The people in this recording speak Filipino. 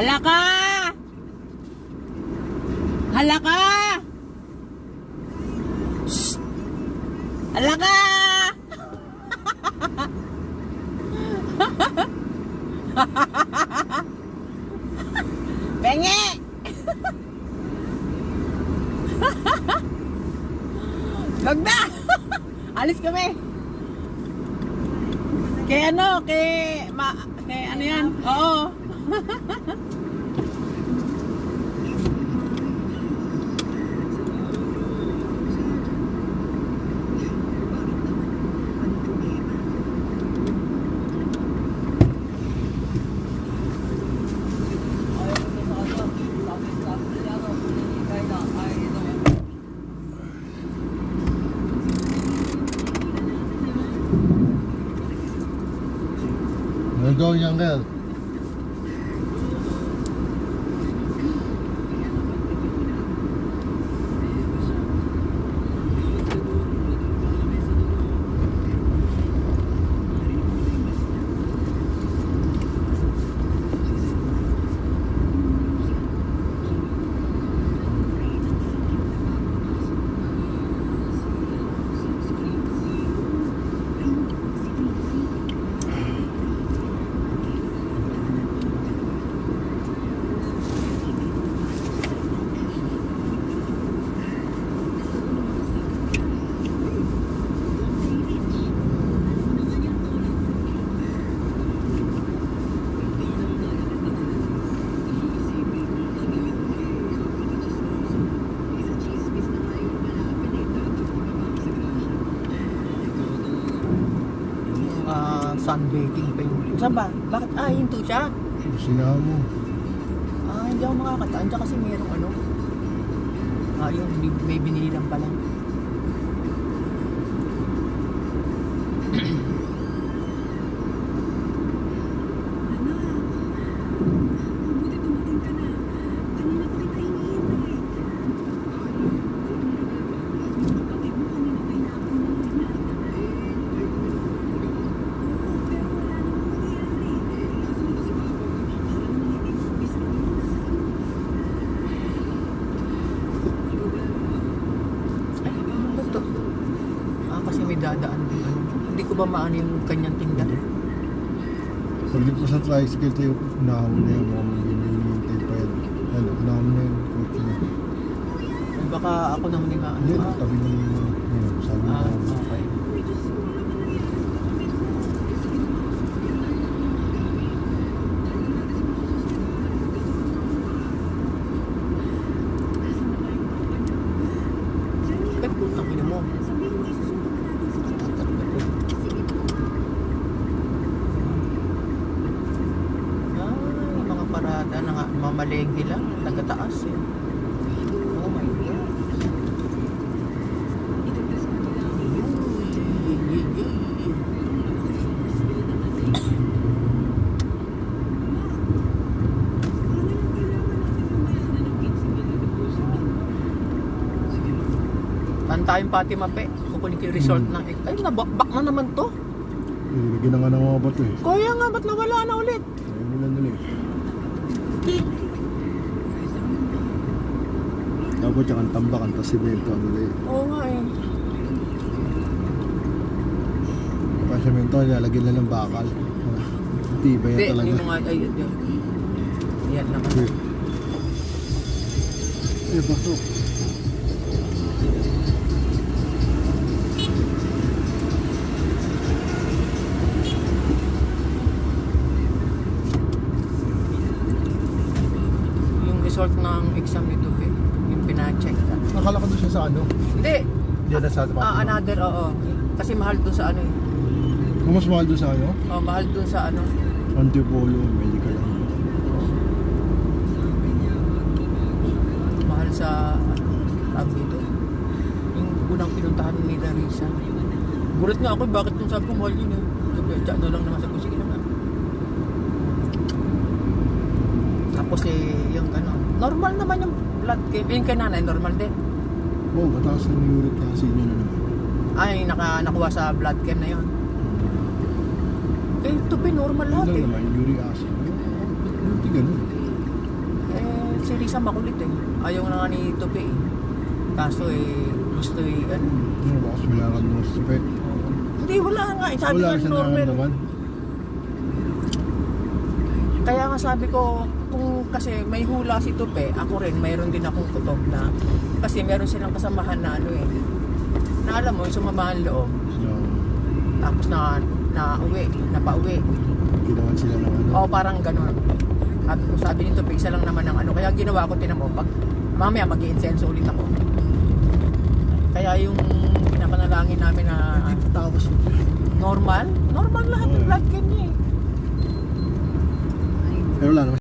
Hala ka! Hala ka! Shh! Hala ka! Bengi! Wag na! Alis kami! Kay ano, kay, ma, kay ano yan? Oo. 哎呀，那个啥子，咱们咱们丫头不能去开的，哎呀！来搞一样的。Sunbaking pa yun. Saan ba? Bakit? Ah, hinto siya. Sinama mo. Ah, hindi ako makakataan. Diyan kasi merong ano. Ah, yun. May, may binili lang pala. Ay, ano ba to? Kasi may dadaan din. Hindi ko ba maano yung kanyang tindahan? Paglit mo sa tricycle tayo, unahan mo na yung mga hinihintay pa yan. Ano, unahan mo na. Ay, baka ako naman yung maano. Hindi, tabi ng yun, sabi mo. ah, okay. Ba't putang ina mo? Ah, yung mga parada na nga, mamalengke lang, taga-taas eh. Oh my God. Saan tayong pati mape? Kukunin ko yung resort Hmm. ng... Ay, nabakbak na naman to. Nilagyan na nga ng mga bato eh. Kaya nga, ba't nawala na ulit? Ayaw nila nila eh. Dapat yung ang tambakan, tapos simento ang nila eh. Oo nga eh. Pag simento, nilalagyan na ng bakal. Tibay Hindi, yan talaga. yung mga, ay, yun, yun. Yan naman. Eh bato. Result ng exam nito, eh, yung pina-check ka. Nakala ko doon siya sa ano? Hindi, Diyan na sa ah, another, oo. Kasi mahal dun sa ano eh. Kung mas mahal doon sa ano? Oh, mahal dun sa ano. Antipolo, medical. Mahal sa, ano, tawag dito. Yung unang pinuntahan ni Larissa. Gulat nga ako, bakit kung sabi ko mahal yun eh. Sabi, na lang naman sabi ko, sige naman. Tapos eh, yung ano, normal naman yung blood kay, yung kay nanay, normal din. Oo, oh, mataas ang uric acid niya na naman. Ay, naka, nakuha sa blood chem na yun. Eh, tupi, normal lahat Ano eh. naman, uric acid. Hindi ganun. Eh, si Risa makulit eh. Ayaw na nga ni Tupi eh. Kaso eh, gusto eh, ano. Ano ba, kasi kailangan mo sa pet. Hindi, wala nga eh. Sabi Wala nga siya normal. naman. Kaya nga sabi ko, kasi may hula si Tupi, ako rin, mayroon din akong kutob na, kasi meron silang kasamahan na ano eh. Na alam mo, yung sumamahan loob, tapos na, na uwi, napauwi. ginawan sila ng ano. O parang ganun. Sabi ko, sabi ni Tupi, isa lang naman ng ano. Kaya ginawa ko, tinan mo, pag mamaya mag incense ulit ako. Kaya yung pinapanalangin namin na Tapos, normal, normal lahat Oo. blood chem niya eh. pero wala naman